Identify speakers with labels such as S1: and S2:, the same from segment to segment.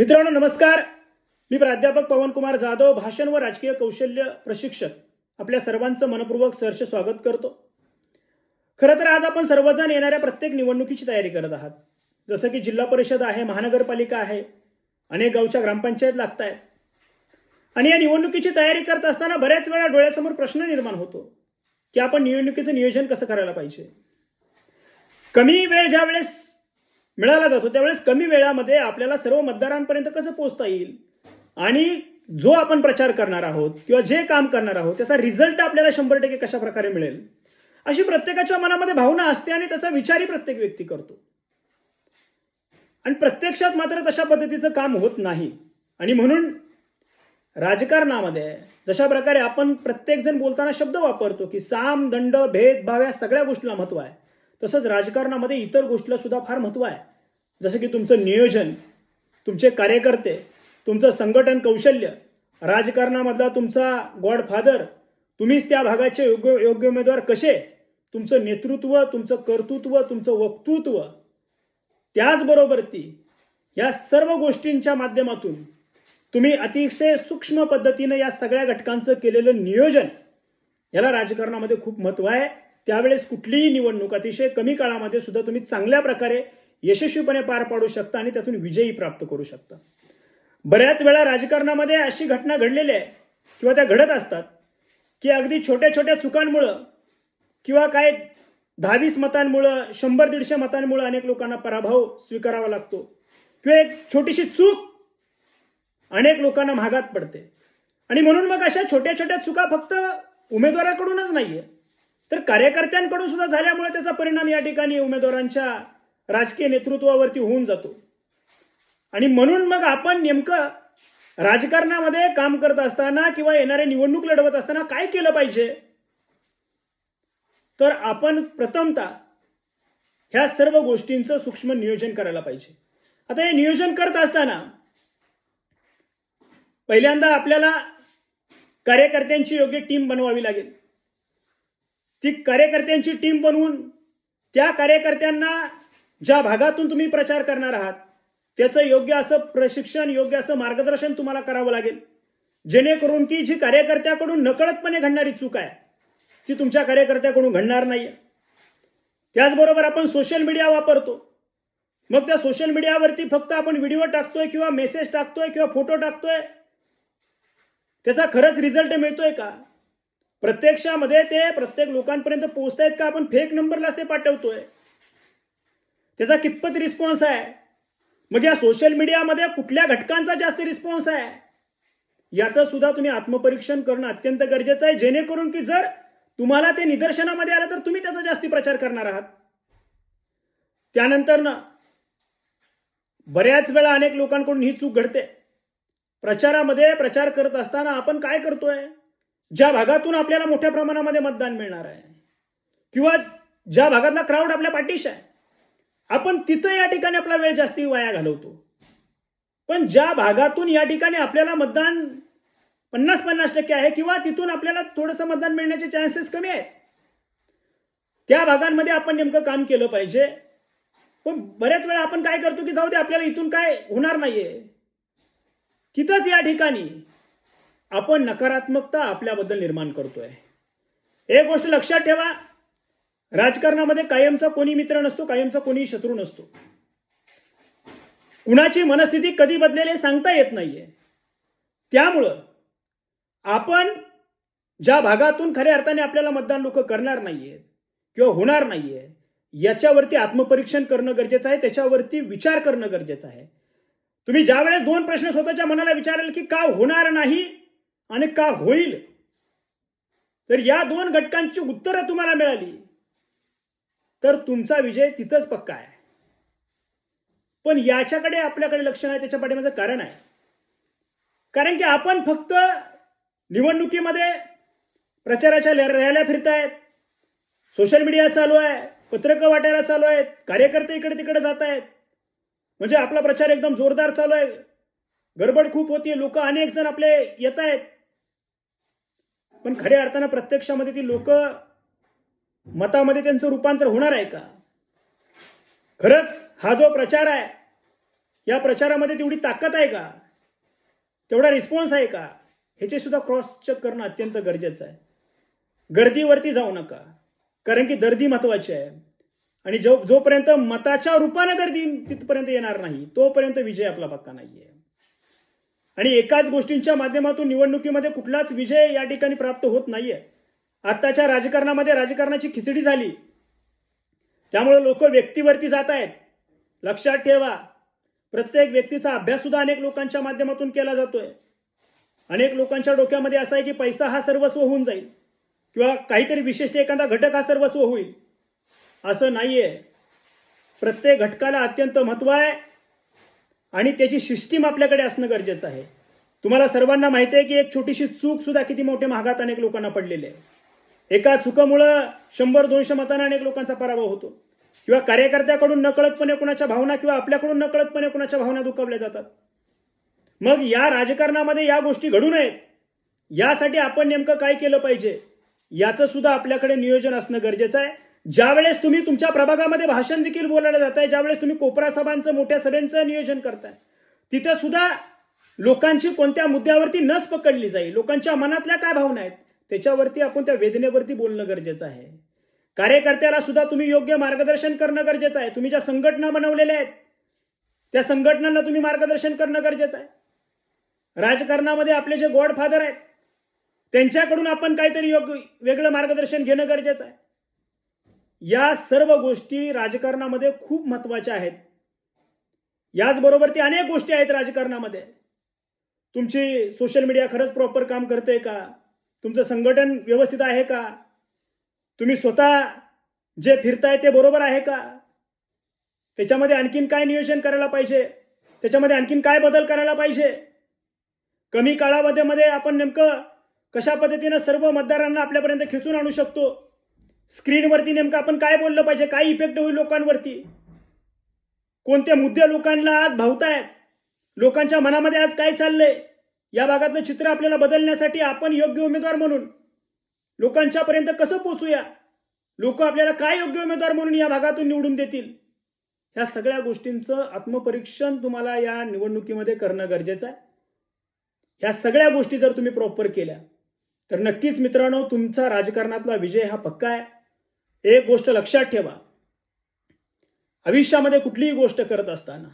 S1: मित्रांनो नमस्कार. मी प्राध्यापक पवनकुमार जाधव भाषण व राजकीय कौशल्य प्रशिक्षक. आपल्या सर्वांचं मनपूर्वक सहर्ष स्वागत करतो. खरं तर आज आपण सर्वजण येणाऱ्या प्रत्येक निवडणुकीची तयारी करत आहात. जसं की जिल्हा परिषद आहे महानगरपालिका आहे अनेक गावच्या ग्रामपंचायत लागत आहेत आणि या निवडणुकीची तयारी करत असताना बऱ्याच वेळा डोळ्यासमोर प्रश्न निर्माण होतो की आपण निवडणुकीचं नियोजन कसं करायला पाहिजे? कमी वेळ ज्या वेळेस मिळाला जातो त्यावेळेस कमी वेळामध्ये आपल्याला सर्व मतदारांपर्यंत कसं पोहोचता येईल? आणि जो आपण प्रचार करणार आहोत किंवा जे काम करणार आहोत त्याचा रिझल्ट आपल्याला शंभर टक्के कशा प्रकारे मिळेल? अशी प्रत्येकाच्या मनामध्ये भावना असते आणि त्याचा विचारही प्रत्येक व्यक्ती करतो. आणि प्रत्यक्षात मात्र तशा पद्धतीचं काम होत नाही. आणि म्हणून राजकारणामध्ये जशा प्रकारे आपण प्रत्येकजण बोलताना शब्द वापरतो की साम दंड भेदभाव या सगळ्या गोष्टीला महत्त्व आहे तसंच राजकारणामध्ये इतर गोष्टीला सुद्धा फार महत्त्व आहे. जसं की तुमचं नियोजन तुमचे कार्यकर्ते तुमचं संघटन कौशल्य राजकारणामधला तुमचा गॉडफादर तुम्हीच त्या भागाचे योग्य योग्य उमेदवार कसे? तुमचं नेतृत्व तुमचं कर्तृत्व तुमचं वक्तृत्व. त्याचबरोबर ती या सर्व गोष्टींच्या माध्यमातून तुम्ही अतिशय सूक्ष्म पद्धतीनं या सगळ्या घटकांचं केलेलं नियोजन याला राजकारणामध्ये खूप महत्त्व आहे. त्यावेळेस कुठलीही निवडणूक अतिशय कमी काळामध्ये सुद्धा तुम्ही चांगल्या प्रकारे यशस्वीपणे पार पाडू शकता आणि त्यातून विजयी प्राप्त करू शकता. बऱ्याच वेळा राजकारणामध्ये अशी घटना घडलेली आहे किंवा त्या घडत असतात की अगदी छोट्या छोट्या चुकांमुळं किंवा काय दहावीस मतांमुळं शंभर दीडशे मतांमुळं अनेक लोकांना पराभव स्वीकारावा लागतो किंवा एक छोटीशी चूक अनेक लोकांना महागात पडते. आणि म्हणून मग अशा छोट्या छोट्या चुका फक्त उमेदवाराकडूनच नाहीये तर कार्यकर्त्यांकडून सुद्धा झाल्यामुळे त्याचा परिणाम या ठिकाणी उमेदवारांच्या राजकीय नेतृत्वावरती होऊन जातो. आणि म्हणून मग आपण नेमकं राजकारणामध्ये काम करत असताना किंवा येणारे निवडणूक लढवत असताना काय केलं पाहिजे? तर आपण प्रथमतः ह्या सर्व गोष्टींचं सूक्ष्म नियोजन करायला पाहिजे. आता हे नियोजन करत असताना पहिल्यांदा आपल्याला कार्यकर्त्यांची योग्य टीम बनवावी लागेल. ती कार्यकर्त्यांची टीम बनवून त्या कार्यकर्त्यांना ज्या भागातून तुम्ही प्रचार करणार आहात त्याचं योग्य असं प्रशिक्षण योग्य असं मार्गदर्शन तुम्हाला करावं लागेल. जेणेकरून की जी कार्यकर्त्याकडून नकळतपणे घडणारी चूक आहे ती तुमच्या कार्यकर्त्याकडून घडणार नाही त्याचबरोबर आपण सोशल मीडिया वापरतो. मग त्या सोशल मीडियावरती फक्त आपण व्हिडिओ टाकतोय किंवा मेसेज टाकतोय किंवा फोटो टाकतोय त्याचा खरंच रिझल्ट मिळतोय का? प्रत्यक्षामध्ये ते प्रत्येक लोकांपर्यंत पोहोचतायत का? आपण फेक नंबरलाच ते पाठवतोय. त्याचा कितपत रिस्पॉन्स आहे? मग या सोशल मीडियामध्ये कुठल्या घटकांचा जास्त रिस्पॉन्स आहे? याचं सुद्धा तुम्ही आत्मपरीक्षण करणं अत्यंत गरजेचं आहे. जेणेकरून की जर तुम्हाला ते निदर्शनामध्ये आलं तर तुम्ही त्याचा जास्ती प्रचार करणार आहात. त्यानंतर ना बऱ्याच वेळा अनेक लोकांकडून ही चूक घडते. प्रचारामध्ये प्रचार करत असताना आपण काय करतोय? ज्या भागातून आपल्याला मोठ्या प्रमाणामध्ये मतदान मिळणार आहे. किंवा ज्या भागातला क्राऊड आपल्या पाठीशी आहे. आपण तिथं या ठिकाणी आपला वेळ जास्ती वाया घालवतो. पण ज्या भागातून या ठिकाणी आपल्याला मतदान पन्नास पन्नास टक्के आहे किंवा तिथून आपल्याला थोडंसं मतदान मिळण्याचे चान्सेस कमी आहेत त्या भागांमध्ये आपण नेमकं काम केलं पाहिजे. पण बऱ्याच वेळा आपण काय करतो की जाऊ दे आपल्याला इथून काय होणार नाहीये. तिथंच या ठिकाणी आपण नकारात्मकता आपल्याबद्दल निर्माण करतोय. एक गोष्ट लक्षात ठेवा राजकारणामध्ये कायमचा कोणी मित्र नसतो कायमचा कोणी शत्रू नसतो. कुणाची मनस्थिती कधी बदलेल हे सांगता येत नाहीये. त्यामुळं आपण ज्या भागातून खऱ्या अर्थाने आपल्याला मतदान लोक करणार नाहीयेत किंवा होणार नाहीये याच्यावरती आत्मपरीक्षण करणं गरजेचं आहे त्याच्यावरती विचार करणं गरजेचं आहे. तुम्ही ज्या वेळेस दोन प्रश्न स्वतःच्या मनाला विचाराल की का होणार नाही आणि का होईल तर या दोन घटकांची उत्तरं तुम्हाला मिळाली. तर तुमचा विजय तिथंच पक्का आहे. पण याच्याकडे आपल्याकडे लक्ष नाही त्याच्या पाठीमाचं कारण आहे. कारण की आपण फक्त निवडणुकीमध्ये प्रचाराच्या रॅल्या फिरतायत. सोशल मीडिया चालू आहे पत्रकं वाटायला चालू आहेत कार्यकर्ते इकडे तिकडे जात आहेत म्हणजे आपला प्रचार एकदम जोरदार चालू आहे. गडबड खूप होती लोक अनेक जण आपले येत आहेत पण खऱ्या अर्थानं प्रत्यक्षामध्ये ती लोक मतामध्ये त्यांचं रूपांतर होणार आहे का? खरंच हा जो प्रचार आहे या प्रचारामध्ये तेवढी ताकद आहे का? तेवढा रिस्पॉन्स आहे का? ह्याचे सुद्धा क्रॉस चेक करणं अत्यंत गरजेचं आहे. गर्दीवरती जाऊ नका कारण की गर्दी महत्वाची आहे. आणि जो जोपर्यंत मताच्या रूपाने गर्दी तिथपर्यंत येणार नाही तोपर्यंत विजय आपला पक्का नाहीये. आणि एकाच गोष्टींच्या माध्यमातून निवडणुकीमध्ये कुठलाच विजय या ठिकाणी प्राप्त होत नाहीये. आत्ताच्या राजकारणामध्ये राजकारणाची खिचडी झाली. त्यामुळे लोक व्यक्तीवरती जात आहेत. लक्षात ठेवा. प्रत्येक व्यक्तीचा अभ्यास सुद्धा अनेक लोकांच्या माध्यमातून केला जातोय. अनेक लोकांच्या डोक्यामध्ये असं आहे की पैसा हा सर्वस्व होऊन जाईल. किंवा काहीतरी विशिष्ट एखादा घटक हा सर्वस्व होईल. असं नाहीये. प्रत्येक घटकाला अत्यंत महत्त्व आहे. आणि त्याची सिस्टीम आपल्याकडे असणं गरजेचं आहे. तुम्हाला सर्वांना माहिती आहे की एक छोटीशी चूक सुद्धा किती मोठ्या महागात अनेक लोकांना पडलेली आहे. एका चुकामुळं शंभर दोनशे मतांना अनेक लोकांचा पराभव होतो. किंवा कार्यकर्त्याकडून नकळतपणे कुणाच्या भावना किंवा आपल्याकडून नकळतपणे कुणाच्या भावना दुखावल्या जातात. मग या राजकारणामध्ये या गोष्टी घडू नयेत. यासाठी आपण नेमकं काय केलं पाहिजे? याचं सुद्धा आपल्याकडे नियोजन असणं गरजेचं आहे. ज्यावेळेस तुम्ही तुमच्या प्रभागामध्ये भाषण देखील बोलायला जाताय ज्यावेळेस तुम्ही कोपरा सभांचं मोठ्या सभेंचं नियोजन करताय तिथं सुद्धा लोकांची कोणत्या मुद्द्यावरती नस पकडली जाईल? लोकांच्या मनातल्या काय भावना आहेत? त्याच्यावरती आपण त्या वेदनेवरती बोलणं गरजेचं आहे. कार्यकर्त्याला सुद्धा तुम्ही योग्य मार्गदर्शन करणं गरजेचं आहे. तुम्ही ज्या संघटना बनवलेल्या आहेत त्या संघटनांना तुम्ही मार्गदर्शन करणं गरजेचं आहे. राजकारणामध्ये आपले जे गॉडफादर आहेत त्यांच्याकडून आपण काहीतरी योग्य वेगळं मार्गदर्शन घेणं गरजेचं आहे. या सर्व गोष्टी राजकारणामध्ये खूप महत्त्वाच्या आहेत. याचबरोबर ती अनेक गोष्टी आहेत राजकारणामध्ये. तुमची सोशल मीडिया खरंच प्रॉपर काम करते का? तुमचं संघटन व्यवस्थित आहे का? तुम्ही स्वतः जे फिरताय ते बरोबर आहे का? त्याच्यामध्ये आणखीन काय नियोजन करायला पाहिजे? त्याच्यामध्ये आणखीन काय बदल करायला पाहिजे? कमी काळामध्ये मध्ये आपण नेमकं कशा पद्धतीनं सर्व मतदारांना आपल्यापर्यंत खेचून आणू शकतो? स्क्रीनवरती नेमकं आपण काय बोललं पाहिजे? काय इफेक्ट होईल लोकांवरती? कोणते मुद्दे लोकांना आज भावतायत? लोकांच्या मनामध्ये आज काय चाललंय? या भागातलं चित्र आपल्याला बदलण्यासाठी आपण योग्य उमेदवार म्हणून लोकांच्या पर्यंत कसं पोचूया लोक आपल्याला काय योग्य उमेदवार म्हणून या भागातून निवडून देतील? ह्या सगळ्या गोष्टींचं आत्मपरीक्षण तुम्हाला या निवडणुकीमध्ये करणं गरजेचं आहे. ह्या सगळ्या गोष्टी जर तुम्ही प्रॉपर केल्या तर नक्कीच मित्रांनो तुमचा राजकारणातला विजय हा पक्का आहे. एक गोष्ट लक्षात ठेवा. आयुष्यामध्ये कुठलीही गोष्ट करत असताना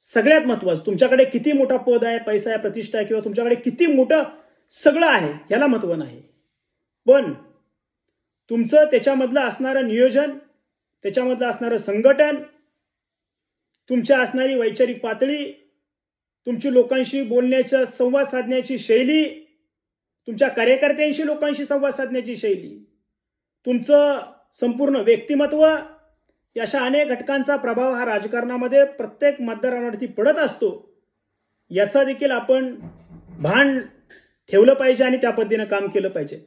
S1: सगळ्यात महत्वाचं तुमच्याकडे किती मोठा पद आहे पैसा आहे प्रतिष्ठा आहे किंवा तुमच्याकडे किती मोठं सगळं आहे याला महत्त्व नाही. पण तुमचं त्याच्यामधलं असणारं नियोजन त्याच्यामधलं असणारं संघटन तुमच्या असणारी वैचारिक पातळी तुमची लोकांशी बोलण्याच्या संवाद साधण्याची शैली तुमच्या कार्यकर्त्यांशी लोकांशी संवाद साधण्याची शैली तुमचं संपूर्ण व्यक्तिमत्व अशा अनेक घटकांचा प्रभाव हा राजकारणामध्ये प्रत्येक मतदारांवरती पडत असतो. याचा देखील आपण भान ठेवलं पाहिजे आणि त्या पद्धतीनं काम केलं पाहिजे.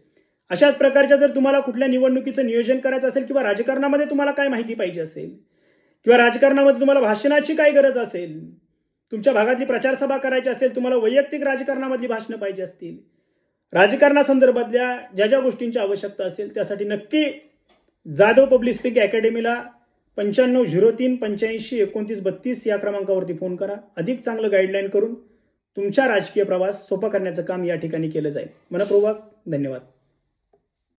S1: अशाच प्रकारच्या जर तुम्हाला कुठल्या निवडणुकीचं नियोजन करायचं असेल किंवा राजकारणामध्ये तुम्हाला काय माहिती पाहिजे असेल किंवा राजकारणामध्ये तुम्हाला भाषणाची काय गरज असेल तुमच्या भागातली प्रचारसभा करायची असेल तुम्हाला वैयक्तिक राजकारणामधली भाषणं पाहिजे असतील राजकारणासंदर्भातल्या ज्या ज्या गोष्टींची आवश्यकता असेल त्यासाठी नक्की जाधव पब्लिक स्पीक अकॅडमीला पंच्याण्णव झिरो तीन पंच्याऐंशी एकोणतीस बत्तीस या क्रमांकावरती फोन करा. अधिक चांगलं गाईडलाईन करून तुमचा राजकीय प्रवास सोपा करण्याचं काम या ठिकाणी केलं जाईल. मनपूर्वक धन्यवाद.